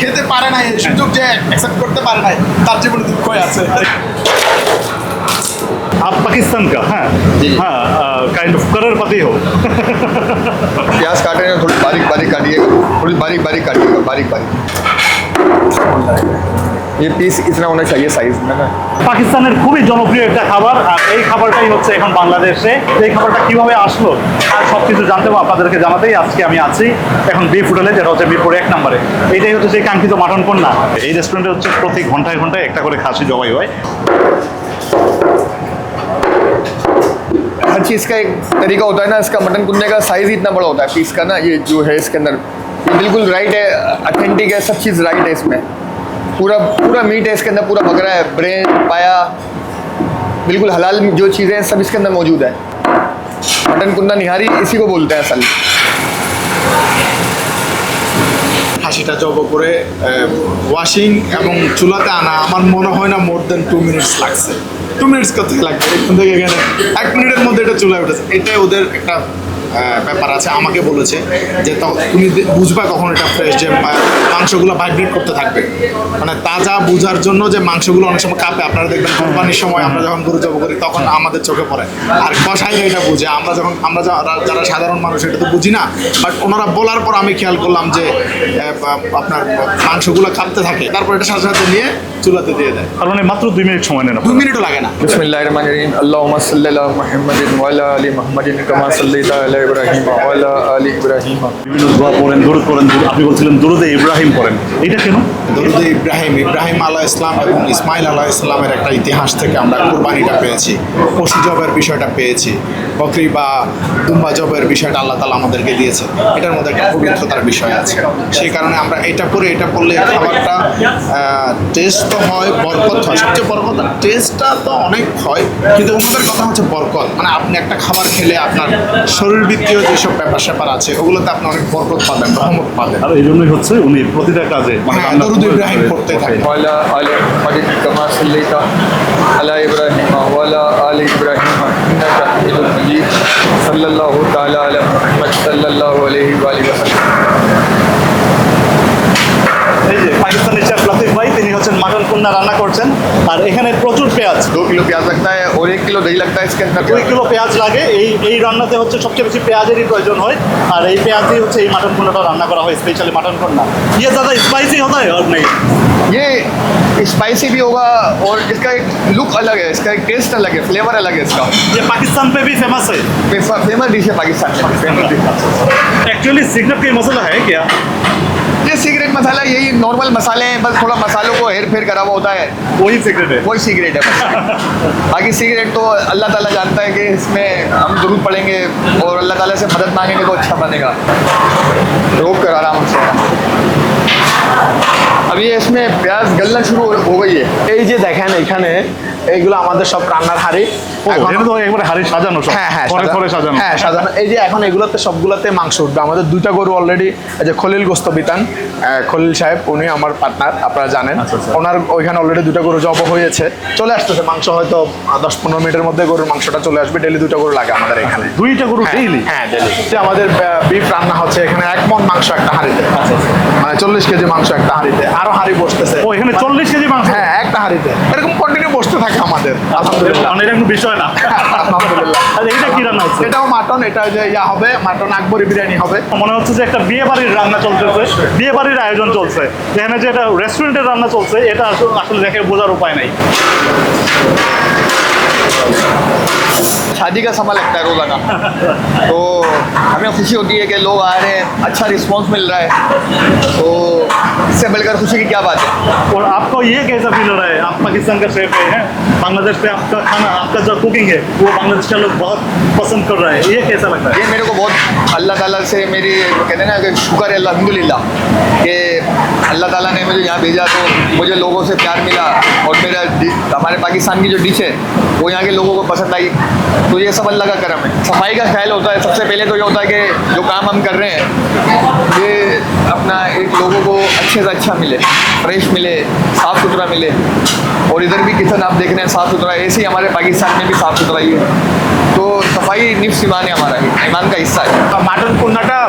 খেতে পারে নাই এই সুযোগ যে অ্যাকসেপ্ট করতে পারে নাই তার জীবনে দুঃখই আছে आप पाकिस्तान का हाँ जी। हाँ काइंड ऑफ करोड़पति हो प्याज काटे हैं थोड़ी बारीक बारीक काटिएगा थोड़ी बारीक बारीक काटिएगा बारीक बारीक ये पीस इतना होना चाहिए साइज में ना পাকিস্তানের খুবই জনপ্রিয় একটা খাবার আর এই খাবারটাই হচ্ছে এখন বাংলাদেশে এই খাবারটা কিভাবে আসলো আর সব কিছু জানতে হবে আপনাদেরকে জানাতেই আজকে আমি আছি এখন বিফ হোটেলে যেটা হচ্ছে মিরপুর এক নম্বরে এইটাই হচ্ছে সেই কাঙ্ক্ষিত মাটন কন্যা এই রেস্টুরেন্টে হচ্ছে প্রতি ঘন্টায় ঘন্টায় একটা করে খাসি জবাই হয় हर चीज़ का एक तरीका होता है ना इसका मटन कुन्ने का साइज ही इतना बड़ा होता है पीस का ना ये जो है इसके अंदर ये बिल्कुल राइट है अथेंटिक है सब चीज़ राइट है इसमें पूरा पूरा मीट है इसके अंदर पूरा बकरा है ब्रेन पाया बिल्कुल हलाल जो चीज़ें हैं सब इसके अंदर मौजूद है मटन कुन्ना निहारी इसी को बोलते हैं असल হাসিটা জব করে ওয়াশিং এবং চুলাতে আনা আমার মনে হয় না মোর দেন টু মিনিটস লাগছে টু মিনিটস কত লাগবে? এখান থেকে এখানে এক মিনিটের মধ্যে এটা চলে উঠেছে। এটাই ওদের একটা ব্যাপার আছে আমাকে বলেছে যে তুমি বুঝবা কখন এটা ফ্রেশ যে মাংসগুলো ভাইব্রেট করতে থাকবে। মানে তাজা বোঝার জন্য যে মাংসগুলো অনেক সময় কাঁপে। আপনারা দেখবেন কোরবানির সময় আমরা যখন গরু জব করি তখন আমাদের চোখে পড়ে। আর কষাই এটা বুঝে। আমরা যখন আমরা যারা সাধারণ মানুষ এটা তো বুঝি না। বাট ওনারা বলার পর আমি খেয়াল করলাম যে আপনার মাংসগুলো কাঁপতে থাকে। তারপর এটা সাথে সাথে নিয়ে চুলাতে দিয়ে দেয়। কারণ মানে মাত্র দুই মিনিট সময় নেয় দুই মিনিটও লাগে না। বিসমিল্লাহির রহমানির রহিম। আল্লাহুম্মা সাল্লি আলা মুহাম্মাদিন ওয়া আলা আলি মুহাম্মাদিন কামা সাল্লাইতা আলা ইব্রাহিম। আলী ইব্রাহিম। বিভিন্ন দোয়া পড়েন দূরত করেন আপনি বলছিলেন দূরদে ইব্রাহিম পড়েন। এটা কেন? দরুদে ইব্রাহিম ইব্রাহিম আলাহ ইসলাম এবং ইসমাইল আলাহ ইসলামের একটা ইতিহাস থেকে আমরা কোরবানিটা পেয়েছি পশু জবের বিষয়টা পেয়েছি বকরি বা দুম্বা জবের বিষয়টা আল্লাহ তালা আমাদেরকে দিয়েছে। এটার মধ্যে একটা পবিত্রতার বিষয় আছে। সেই কারণে আমরা এটা করে এটা করলে খাবারটা টেস্ট তো হয় বরকত হয়। সবচেয়ে বরকত টেস্টটা তো অনেক হয় কিন্তু ওনাদের কথা হচ্ছে বরকত। মানে আপনি একটা খাবার খেলে আপনার শরীরবৃত্তীয় যেসব ব্যাপার স্যাপার আছে ওগুলোতে আপনি অনেক বরকত পাবেন রহমত পাবেন। আর এই জন্যই হচ্ছে উনি প্রতিটা কাজে মানে শুধু ইব্রাহিম পড়তে থাকে। ওয়ালা কামা সাল্লাইতা আলা ইব্রাহিম ওয়ালা ইব্রাহিম ইন্নাকা হামিদুল মাজিদ সাল্লাল্লাহু তাআলা আলা মুহাম্মদ সাল্লাল্লাহু আলাইহি ওয়া আলিহি এই যে পাকিস্তানের লাতিফ ভাই তিনি হচ্ছেন মাটন কুন্না রান্না করছেন। আর এখানে প্রচুর दो किलो प्याज लगता है और एक किलो दही लगता है इसके अंदर দুই কিলো পেঁয়াজ লাগে এই এই রান্নাতে হচ্ছে সবচেয়ে বেশি পেঁয়াজেরই প্রয়োজন হয় আর এই পেঁয়াজ দিয়ে হচ্ছে এই মাটন কুন্নাটা রান্না করা হয় স্পেশালি মাটন কুন্না ये ज़्यादा स्पाइसी होता है और नहीं ये स्पाइसी भी होगा और इसका एक लुक अलग है इसका एक टेस्ट अलग है फ्लेवर अलग है इसका ये पाकिस्तान पे भी फेमस है फेमस डिश है पाकिस्तान में फेमस डिश एक्चुअली सीक्रेट का मसाला है क्या ये सीक्रेट मसाला यही नॉर्मल मसाले हैं बस थोड़ा मसालों को हेर फेर करा हुआ होता है। वही सीक्रेट है। वही सीक्रेट है बस। बाकी सीक्रेट तो अल्लाह ताला जानता है कि इसमें हम ज़रूर पड़ेंगे और अल्लाह ताला से मदद मांगेंगे तो अच्छा बनेगा। रोक कर आराम से। अभी ये इसमें प्याज गलना शुरू हो- हो गई है এই যে দেখেন এখানে এইগুলো আমাদের সব রান্নার হাড়ি ও, এখন- এটা তো একবারে হাড়ি সাজানো সব হ্যাঁ হ্যাঁ পরে সাজানো। পরে সাজানো হ্যাঁ সাজানো এই যে এখন এগুলোতে সবগুলোতে মাংস উঠবে আমাদের দুইটা গরু অলরেডি এই যে খলিল গোস্ত বিতান আহ, খলিল সাহেব উনি আমার পার্টনার আপনারা জানেন আচ্ছা, আচ্ছা। ওনার ওইখানে অলরেডি দুটো গরু জব হয়েছে চলে আসতেছে মাংস হয়তো আহ, দশ পনেরো মিনিটের মধ্যে গরুর মাংসটা চলে আসবে ডেলি দুটো গরু লাগে আমাদের এখানে দুইটা গরু হ্যাঁ, ডেইলি হ্যাঁ ডেলি আমাদের বিফ রান্না হচ্ছে এখানে এক মন মাংস একটা হাঁড়িতে মানে চল্লিশ কেজি মাংস একটা হাঁড়িতে আরও হাঁড়ি বসতেছে। ও এখানে চল্লিশ কেজি মাংস। হ্যাঁ একটা হাঁড়িতে। এরকম কন্টিনিউ বসতে থাকে আমাদের। আলহামদুলিল্লাহ। মানে এটা কোনো বিষয় না। আলহামদুলিল্লাহ। আর কি রান্না হচ্ছে? এটাও মাটন এটা যে ইয়া হবে মাটন আকবরি বিরিয়ানি হবে। মনে হচ্ছে যে একটা বিয়ে বাড়ির রান্না চলতেছে। বিয়ে বাড়ির আয়োজন চলছে। যেখানে যে এটা রেস্টুরেন্টের রান্না চলছে এটা আসলে- আসলে দেখে বোঝার উপায় নাই। शादी का समय लगता है रोज़ाना। तो हमें खुशी होती है कि लोग आ रहे हैं अच्छा रिस्पांस मिल रहा है। तो इससे बढ़कर खुशी की क्या बात है? और आपको ये कैसा फील हो रहा है? आप पाकिस्तान का शेफ है बांग्लादेश पे आपका खाना आपका जो कुकिंग है वो बांग्लादेश का लोग बहुत पसंद कर रहे हैं। ये कैसा लगता है? ये मेरे को बहुत अल्लाह ताला से मेरी कहते हैं ना कि शुक्र है अल्हम्दुलिल्लाह कि अल्लाह ताला ने मुझे यहाँ भेजा तो मुझे लोगों से प्यार मिला और मेरा हमारे पाकिस्तान की जो डिश है, वो यहाँ के लोगों को पसंद आई। तो ये सब अल्लाह का करम है। सफ़ाई का ख्याल होता है, सबसे पहले तो ये होता है कि जो काम हम कर रहे हैं, ये अपना एक लोगों को अच्छे से अच्छा मिले, फ्रेश मिले साफ़ सुथरा मिले। और इधर भी किचन आप देख रहे हैं साफ़ सुथरा ऐसे ही हमारे पाकिस्तान में भी साफ़ सुथरा ही है। तो सफ़ाई निफ्स ईमान है हमारा, ईमान का हिस्सा है। तो मटन कुन्नाटा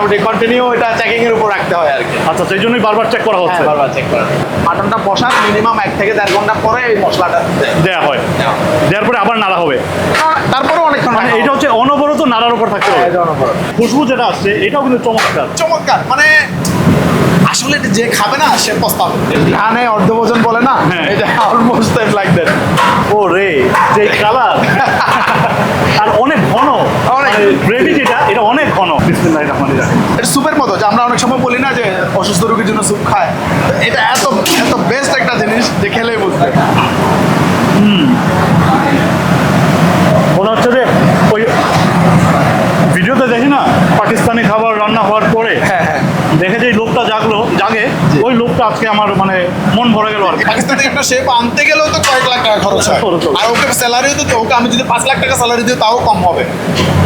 মোটামুটি কন্টিনিউ এটা চেকিং এর উপর রাখতে হয় আর কি। আচ্ছা সেই জন্যই বারবার চেক করা হচ্ছে। হ্যাঁ বারবার চেক করে। মাটনটা বসার মিনিমাম এক থেকে দেড় ঘণ্টা পরে এই মশলাটা। দেয়া হয়। দেওয়ার পরে আবার নাড়া হবে। তারপরে অনেকক্ষণ মানে এটা হচ্ছে অনবরত নাড়ার উপর থাকতে হবে। হ্যাঁ, অনবরত। খুশবু যেটা আসছে এটাও কিন্তু চমৎকার। চমৎকার মানে আসলে যে খাবে না সে পস্তাবে। ধানে অর্ধভোজন বলে না হ্যাঁ। এটা অলমোস্ট টাইম লাইক দ্যাট ও রে যে কালার। আর অনেক ঘন। অনেক। গ্রেভি যেটা এটা অনেক ঘন বিসমিল্লাহির রহমানির রহিম এটা স্যুপের মতো যে আমরা অনেক সময় বলি না যে অসুস্থ রোগীর জন্য স্যুপ খায়। তো এটা এত এত বেস্ট একটা জিনিস যে খেলেই বুঝবে। মনে হচ্ছে যে ওই ভিডিওতে দেখি না পাকিস্তানি খাবার রান্না হওয়ার পরে হ্যাঁ হ্যাঁ। দেখে যে লোকটা জাগলো জাগে ওই লোকটা আজকে আমার মানে মন ভরে গেল আর কি। পাকিস্তান একটা শেপ আনতে টাকা খরচ হয়। আর ওকে স্যালারি তো ওকে আমি যদি পাঁচ লাখ টাকা স্যালারি দিই তাও কম হবে।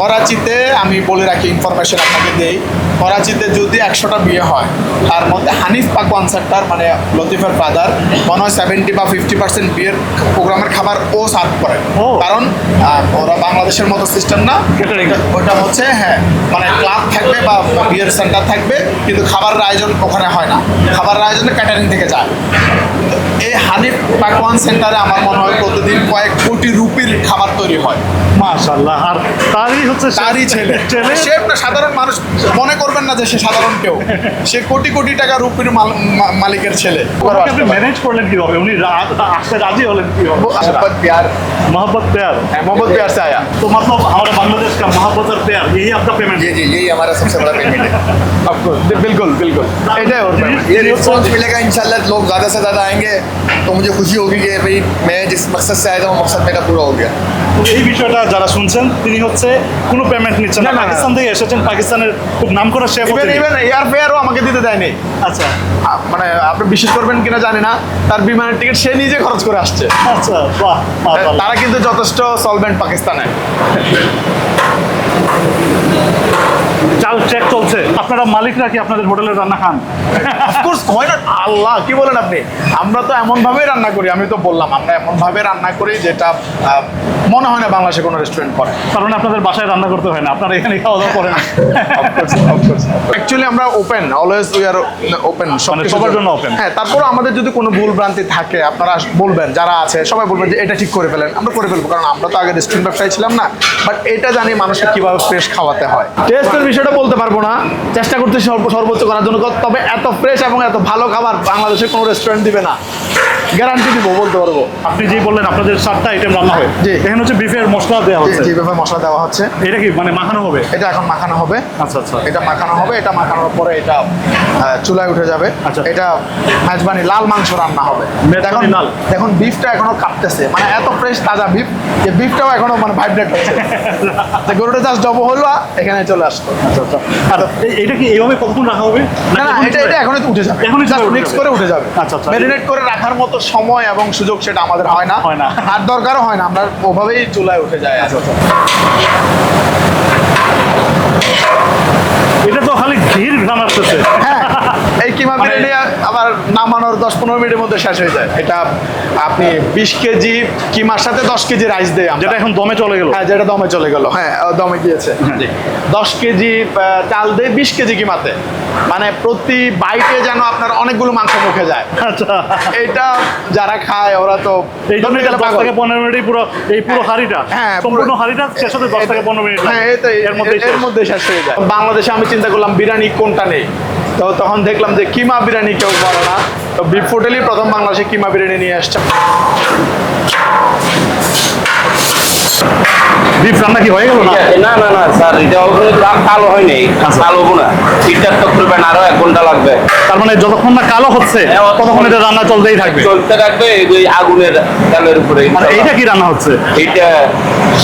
করাচিতে আমি বলে রাখি ইনফরমেশন আপনাকে দেই। করাচিতে যদি একশোটা বিয়ে হয় তার মধ্যে হানিফ পাকওয়ান সেন্টার মানে লতিফের ফাদার মনে হয় সেভেন্টি বা ফিফটি পার্সেন্ট বিয়ের প্রোগ্রামের খাবার ও সার্ভ করে। কারণ ওরা বাংলাদেশের মতো সিস্টেম না। ওটা হচ্ছে হ্যাঁ মানে ক্লাব থাকবে বা বিয়ের সেন্টার থাকবে কিন্তু খাবারের আয়োজন ওখানে হয় না। খাবারের আয়োজনে ক্যাটারিং থেকে যায়। এই হানিফ পাকওয়ান সেন্টারে আমার মনে হয় প্রতিদিন কয়েক কোটি রুপির খাবার তৈরি হয় মাশাল্লাহ আর তারই হচ্ছে সে- তারই ছেলে ছেলে সে একটা সাধারণ মানুষ মনে করবেন না যে সে সাধারণ কেউ সে কোটি কোটি টাকা রুপির মাল- মা- মালিকের ছেলে ওনাকে আপনি ম্যানেজ করলেন কিভাবে উনি রা- আসতে রাজি হলেন কিভাবে मोहब्बत प्यार मोहब्बत प्यार হ্যাঁ মোহাম্মদ বিহার से आया तो मतलब हमारे बांग्लादेश का मोहब्बत और प्यार यही आपका पेमेंट जी जी यही हमारा सबसे बड़ा पेमेंट है অফকোর্স बिल्कुल बिल्कुल এটাই ওর payment। ये रिस्पॉन्स मिलेगा इंशाल्लाह लोग ज़्यादा से ज़्यादा आएंगे तो मुझे खुशी होगी कि भाई मैं जिस मकसद से आया था वो मकसद मेरा पूरा हो गया তো এই বিষয়টা যারা শুনছেন তিনি হচ্ছে কোনো পেমেন্ট নিচ্ছেন না না, না, না। পাকিস্তান থেকে এসেছেন পাকিস্তানের খুব নাম করা শেফ ইভেন ইভেন এয়ার ফেয়ারও আমাকে দিতে দেয়নি আচ্ছা আ- মানে আপনি বিশ্বাস করবেন কিনা জানি না তার বিমানের টিকিট সে নিজে খরচ করে আসছে আচ্ছা বাহ মাশাআল্লাহ। তারা কিন্তু যথেষ্ট সলভেন্ট পাকিস্তানে চাল চেক চলছে। আপনারা মালিকরা কি আপনাদের হোটেলের রান্না খান? অফকোর্স হয় না আল্লাহ কি বলেন আপনি? আমরা তো এমন ভাবেই রান্না করি আমি তো বললাম আমরা এমন ভাবে রান্না করি যেটা মনে হয় না বাংলাদেশে কোনো রেস্টুরেন্ট করে। কারণ আপনাদের বাসায় রান্না করতে হয় না আপনারা এখানে খাওয়া দাওয়া করেন। অ্যাকচুয়ালি আমরা open always we are open সবার জন্য open। হ্যাঁ তারপর আমাদের যদি কোনো ভুল ভ্রান্তি থাকে আপনারা বলবেন যারা আছে সবাই বলবেন যে এটা ঠিক করে ফেলেন আমরা করে ফেলব কারণ আমরা তো আগে রেস্টুরেন্ট ব্যবসায়ী ছিলাম না বাট এটা জানি মানুষকে কীভাবে ফ্রেশ খাওয়াতে হয়। টেস্টের বিষয়টা বলতে পারব না। চেষ্টা করতে সর্ব- সর্বোচ্চ করার জন্য। তবে এত ফ্রেশ এবং এত ভালো খাবার বাংলাদেশের কোনো রেস্টুরেন্ট দিবে না। গ্যারান্টি দিব বলতে পারব। আপনি যে বললেন আপনাদের সাতটা আইটেম রান্না হয়। জি। এখানে হচ্ছে বিফের মশলা দেওয়া হচ্ছে। জি বিফের মশলা দেওয়া হচ্ছে। এটা কি মানে মাখানো হবে? এটা এখন মাখানো হবে। আচ্ছা আচ্ছা। এটা মাখানো হবে এটা মাখানোর পরে এটা চুলায় উঠে যাবে। আচ্ছা। এটা মেজবানি লাল মাংস রান্না হবে। দেখুন লাল। দেখুন বিফটা এখনও কাঁপতেছে। মানে এত ফ্রেশ তাজা বিফ যে বিফটাও এখনও মানে ভাইব্রেট হচ্ছে। যে গরুটা জাস্ট জব হলো এখানে চলে আসলো। আচ্ছা আচ্ছা। আর এটা কি এইভাবে কতক্ষণ রাখা হবে? না না এটা এটা এখনই উঠে যাবে। এখনই জাস্ট মিক্স করে উঠে যাবে। আচ্ছা, আচ্ছা। ম্যারিনেট করে রাখার মতো সময় এবং সুযোগ সেটা আমাদের হয় না। হয় না। আর দরকারও হয় না আমরা ওভাবেই চুলায় উঠে যায় এটা তো খালি ঘির ঘ্রাণ আসতেছে। হ্যাঁ কিমা মানে- বিরিয়ানি আবার নামানোর দশ পনেরো মিনিটের মধ্যে শেষ হয়ে যায়? এটা আপনি বিশ কেজি কিমার সাথে দশ কেজি রাইস দেয়। যেটা এখন দমে চলে গেল। হ্যাঁ যেটা দমে চলে গেল। হ্যাঁ দমে গিয়েছে। জি। দশ কেজি চাল দিয়ে বিশ কেজি কিমাতে। মানে প্রতি বাইটে যেন আপনার অনেকগুলো মাংস মুখে যায়। আচ্ছা। এইটা যারা খায় ওরা তো এই জন্য এটা দশ থেকে পনেরো মিনিটই পুরো এই পুরো হাড়িটা হ্যাঁ, পুরো- সম্পূর্ণ হাড়িটা শেষ হতে দশ থেকে পনেরো মিনিট হ্যাঁ এই তো এর মধ্যে এর মধ্যে শেষ হয়ে যায়। বাংলাদেশে আমি চিন্তা করলাম বিরিয়ানি কোনটা নেই? তো তখন দেখলাম যে কিমা বিরিয়ানি কেউ করে না। তো বিফ হোটেলই প্রথম বাংলাদেশে কিমা বিরিয়ানি নিয়ে আসছে। বিফ রান্না কি হয়ে গেল না? না না স্যার এটা কাল কালো হয় নাই আচ্ছা। কালো না। তিনটার তো করবেন আরও এক ঘণ্টা লাগবে। তার মানে যতক্ষণ না কালো হচ্ছে হ্যাঁ, ততক্ষণ এটা রান্না চলতেই থাকবে। চলতে থাকবে ওই আগুনের উপরে আর এইটা কি রান্না হচ্ছে? এইটা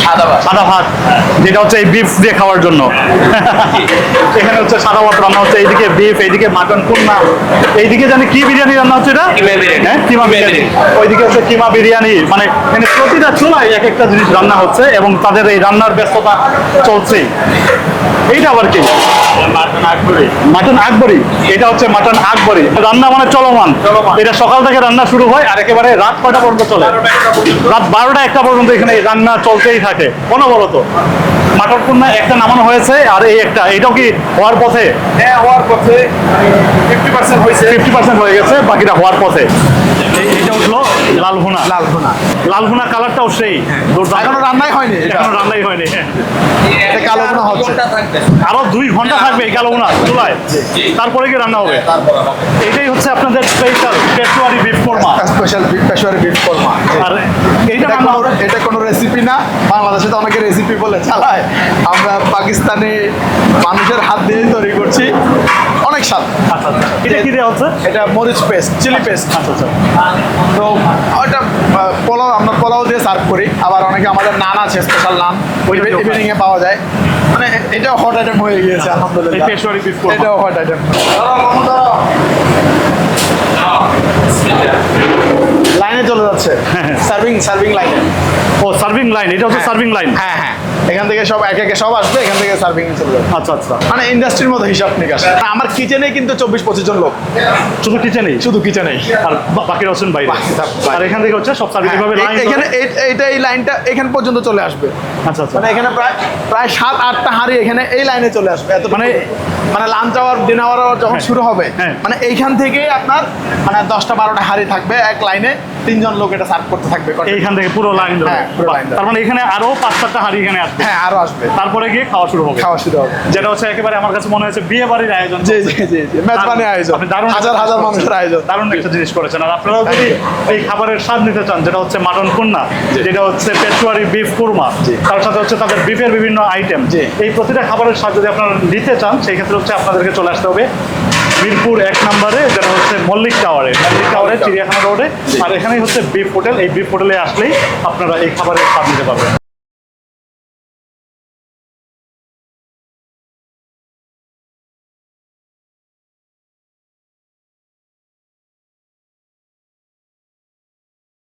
সাদা ভাত। সাদা ভাত যেটা হচ্ছে এই বিফ দিয়ে খাওয়ার জন্য। এখানে হচ্ছে সাদা ভাত রান্না হচ্ছে এইদিকে বিফ এইদিকে মাটন কুন্না এইদিকে জানি কি বিরিয়ানি রান্না হচ্ছে এটা? কিমা বিরিয়ানি। হ্যাঁ কিমা বিরিয়ানি। ওইদিকে হচ্ছে কিমা বিরিয়ানি। মানে এখানে প্রতিটা চুলায় এক একটা জিনিস রান্না হচ্ছে এবং তাদের এই রান্নার ব্যস্ততা চলছেই। এইটা আবার কি? মাটন আকবরি। এটা হচ্ছে মাটন আকবরি। রান্না মানে চলমান। এটা সকাল থেকে রান্না শুরু হয় আর একেবারে রাত কটা পর্যন্ত চলে? রাত বারোটা একটা পর্যন্ত এখানে রান্না চলতেই থাকে। অনবরত। কুন্না একটা নামানো হয়েছে আর এই একটা এটাও কি হওয়ার পথে? হ্যাঁ হওয়ার পথে। ফিফটি পার্সেন্ট হয়েছে। ফিফটি পার্সেন্ট হয়ে গেছে বাকিটা হওয়ার পথে। এই- এইটা উঠল লাল ভুনা। লাল ভুনা। লাল ভুনা কালারটাও সেই। এখনও রান্নাই হয়নি। এখনও রান্নাই হয়নি। এটা কালো ভুনা হচ্ছে। আরও দুই ঘণ্টা থাকবে এই কালো ভুনা চুলায়। তারপরে কি রান্না হবে? এটাই হচ্ছে আপনাদের special Peshawari beef korma special Peshawari beef korma আর এইটা রান্না হবে? এটা কোনো রেসিপি না। বাংলাদেশে তো অনেকে রেসিপি বলে চালায়। আমরা পাকিস্তানে মানুষের হাত দিয়ে তৈরি করছি। অনেক স্বাদ। আচ্ছা আচ্ছা। এটা কি দেওয়া হচ্ছে? এটা মরিচ পেস্ট চিলি পেস্ট। আচ্ছা আচ্ছা। তো ওটা পোলাও আমরা পোলাও দিয়ে সার্ভ করি। আবার অনেকে আমাদের নান আছে স্পেশাল নান। ওই ওইটা ওখানে। ইভিনিং এ পাওয়া যায়। মানে এটাও হট আইটেম হয়ে গিয়েছে আলহামদুলিল্লাহ। এটাও হট আইটেম লাইনে চলে যাচ্ছে। সার্ভিং সার্ভিং লাইনে ও সার্ভিং লাইন এটা হচ্ছে সার্ভিং লাইন হ্যাঁ হ্যাঁ। এখান থেকে সব এক একে সব আসবে এখান থেকে সার্ভিং চলে যাবে। আচ্ছা আচ্ছা। মানে ইন্ডাস্ট্রির মতো হিসাব নিকাশ। আমার কিচেনে কিন্তু চব্বিশ পঁচিশ জন লোক। শুধু কিচেনেই শুধু কিচেনেই আর বা- বাকিরা হচ্ছেন বাইরে? আর এখান থেকে হচ্ছে সব সার্ভিস এভাবে লাইন হ্যাঁ, এখানে এই- এইটা এই লাইনটা এখানে পর্যন্ত চলে আসবে। আচ্ছা আচ্ছা। মানে এখানে প্রায় প্রায় সাত আটটা হাঁড়ি এখানে এই লাইনে চলে আসবে। এত মানে মানে- লাঞ্চ আওয়ার ডিনার আওয়ার যখন হ্যাঁ। শুরু হবে হ্যাঁ। মানে এইখান থেকেই আপনার মানে দশটা বারোটা হাঁড়ি থাকবে এক লাইনে তিনজন লোক এটা সার্ভ করতে থাকবে। এইখান থেকে পুরো লাইন হ্যাঁ, ধরে। তার মানে এখানে আরও পাঁচ সাতটা হাড়ি এখানে আসবে হ্যাঁ আরও আসবে। তারপরে গিয়ে খাওয়া শুরু হবে। খাওয়া শুরু হবে। যেটা হচ্ছে একেবারে আমার কাছে মনে হচ্ছে বিয়ে বাড়ির আয়োজন। জি জি জি মেজবানি আয়োজন। দারুণ হাজার হাজার মানুষের আয়োজন। দারুণ একটা জিনিস করেছেন। আর আপনারাও যদি এই খাবারের স্বাদ নিতে চান যেটা হচ্ছে মাটন কুন্না যেটা হচ্ছে পেটুয়ারি বিফ কুরমা। তার সাথে হচ্ছে তাদের বিফের বিভিন্ন আইটেম। এই প্রতিটা খাবারের স্বাদ যদি আপনারা নিতে চান সেই ক্ষেত্রে হচ্ছে আপনাদেরকে চলে আসতে হবে মিরপুর এক নম্বরে যেটা হচ্ছে মল্লিক টাওয়ারে। মল্লিক টাওয়ারে চিড়িয়াখানা রোডে আর এখানেই হচ্ছে বিফ হোটেল। এই বিফ হোটেলে আসলেই আপনারা এই খাবারের স্বাদ নিতে পারবেন।